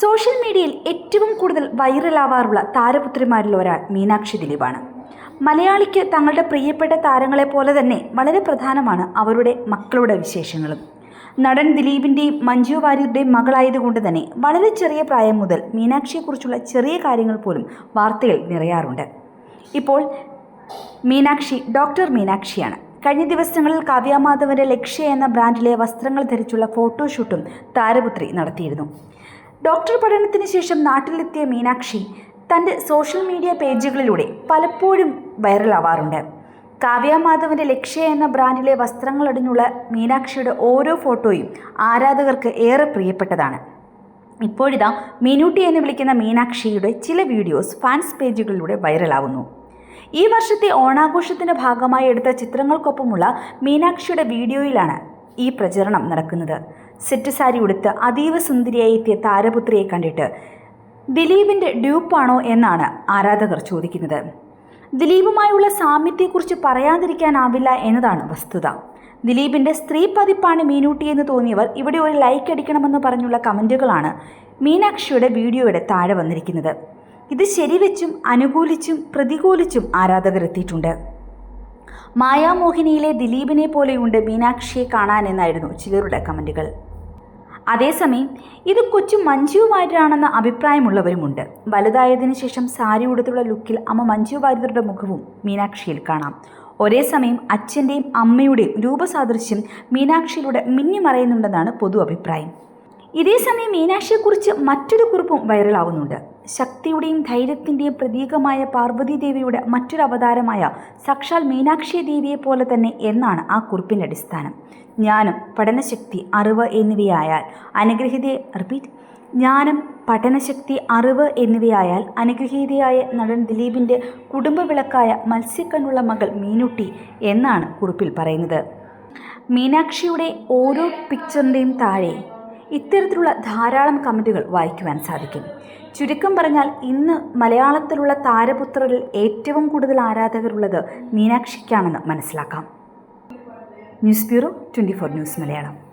Social മീഡിയയിൽ ഏറ്റവും കൂടുതൽ വൈറലാവാറുള്ള താരപുത്രിമാരിൽ ഒരാൾ മീനാക്ഷി ദിലീപാണ്. മലയാളിക്ക് തങ്ങളുടെ പ്രിയപ്പെട്ട താരങ്ങളെ പോലെ തന്നെ വളരെ പ്രധാനമാണ് അവരുടെ മക്കളുടെ വിശേഷങ്ങളും. നടൻ ദിലീപിന്റെയും മഞ്ജു വാര്യരുടെയും മകളായതുകൊണ്ട് തന്നെ വളരെ ചെറിയ പ്രായം മുതൽ മീനാക്ഷിയെക്കുറിച്ചുള്ള ചെറിയ കാര്യങ്ങൾ പോലും വാർത്തയിൽ നിറയാറുണ്ട്. ഇപ്പോൾ മീനാക്ഷി ഡോക്ടർ മീനാക്ഷിയാണ്. കഴിഞ്ഞ ദിവസങ്ങളിൽ കാവ്യാമാധവന്റെ ലക്ഷ്യ എന്ന ബ്രാൻഡിലെ വസ്ത്രങ്ങൾ ധരിച്ചുള്ള ഫോട്ടോഷൂട്ടും താരപുത്രി നടത്തിയിരുന്നു. ഡോക്ടർ പഠനത്തിന് ശേഷം നാട്ടിലെത്തിയ മീനാക്ഷി തന്റെ സോഷ്യൽ മീഡിയ പേജുകളിലൂടെ പലപ്പോഴും വൈറലാവാറുണ്ട്. കാവ്യാമാധവന്റെ ലക്ഷ്യ എന്ന ബ്രാൻഡിലെ വസ്ത്രങ്ങളടിഞ്ഞുള്ള മീനാക്ഷിയുടെ ഓരോ ഫോട്ടോയും ആരാധകർക്ക് ഏറെ പ്രിയപ്പെട്ടതാണ്. ഇപ്പോഴിതാ മീനൂട്ടി എന്ന് വിളിക്കുന്ന മീനാക്ഷിയുടെ ചില വീഡിയോസ് ഫാൻസ് പേജുകളിലൂടെ വൈറലാവുന്നു. ഈ വർഷത്തെ ഓണാഘോഷത്തിന്റെ ഭാഗമായി എടുത്ത ചിത്രങ്ങൾക്കൊപ്പമുള്ള മീനാക്ഷിയുടെ വീഡിയോയിലാണ് ഈ പ്രചരണം നടക്കുന്നത്. സെറ്റ് സാരി ഉടുത്ത് അതീവ സുന്ദരിയായി എത്തിയ താരപുത്രിയെ കണ്ടിട്ട് ദിലീപിന്റെ ഡ്യൂപ്പാണോ എന്നാണ് ആരാധകർ ചോദിക്കുന്നത്. ദിലീപുമായുള്ള സാമ്യത്തെക്കുറിച്ച് പറയാതിരിക്കാനാവില്ല എന്നതാണ് വസ്തുത. ദിലീപിന്റെ സ്ത്രീ പതിപ്പാണ് മീനൂട്ടി എന്ന് തോന്നിയവർ ഇവിടെ ഒരു ലൈക്ക് അടിക്കണമെന്ന് പറഞ്ഞുള്ള കമന്റുകളാണ് മീനാക്ഷിയുടെ വീഡിയോയുടെ താഴെ വന്നിരിക്കുന്നത്. ഇത് ശരിവെച്ചും അനുകൂലിച്ചും പ്രതികൂലിച്ചും ആരാധകരെത്തിയിട്ടുണ്ട്. മായാമോഹിനിയിലെ ദിലീപിനെ പോലെയുണ്ട് മീനാക്ഷിയെ കാണാനെന്നായിരുന്നു ചിലരുടെ കമന്റുകൾ അതേസമയം ഇത് കൊച്ചു മഞ്ജു വാര്യരാണെന്ന അഭിപ്രായമുള്ളവരുമുണ്ട്. വലുതായതിനു ശേഷം സാരി ഉടുത്തുള്ള ലുക്കിൽ അമ്മ മഞ്ജു വാര്യരുടെ മുഖവും മീനാക്ഷിയിൽ കാണാം. ഒരേ സമയം അച്ഛന്റെയും അമ്മയുടെയും രൂപസാദൃശ്യം മീനാക്ഷിയിലൂടെ മിന്നിമറയുന്നുണ്ടെന്നാണ് പൊതു അഭിപ്രായം. ഇതേസമയം മീനാക്ഷിയെക്കുറിച്ച് മറ്റൊരു കുറിപ്പും വൈറലാവുന്നുണ്ട്. ശക്തിയുടെയും ധൈര്യത്തിന്റെയും പ്രതീകമായ പാർവതി ദേവിയുടെ മറ്റൊരു അവതാരമായ സാക്ഷാൽ മീനാക്ഷി ദേവിയെ പോലെ തന്നെ എന്നാണ് ആ കുറിപ്പിന്റെ അടിസ്ഥാനം. ജ്ഞാനം പഠനശക്തി അറിവ് എന്നിവയായാൽ അനുഗ്രഹീതയെ റിപ്പീറ്റ് ജ്ഞാനം പഠനശക്തി അറിവ് എന്നിവയായാൽ അനുഗ്രഹീതയായ നടൻ ദിലീപിന്റെ കുടുംബവിളക്കായ മത്സ്യക്കണ്ണുള്ള മകൾ മീനുട്ടി എന്നാണ് കുറിപ്പിൽ പറയുന്നത്. മീനാക്ഷിയുടെ ഓരോ പിക്ചറിന്റെയും താഴെ ഇത്തരത്തിലുള്ള ധാരാളം കമന്റുകൾ വായിക്കുവാൻ സാധിക്കും. ചുരുക്കം പറഞ്ഞാൽ ഇന്ന് മലയാളത്തിലുള്ള താരപുത്രരിൽ ഏറ്റവും കൂടുതൽ ആരാധകരുള്ളത് മീനാക്ഷിക്കാണെന്ന് മനസ്സിലാക്കാം. News bureau twenty four news Malayalam.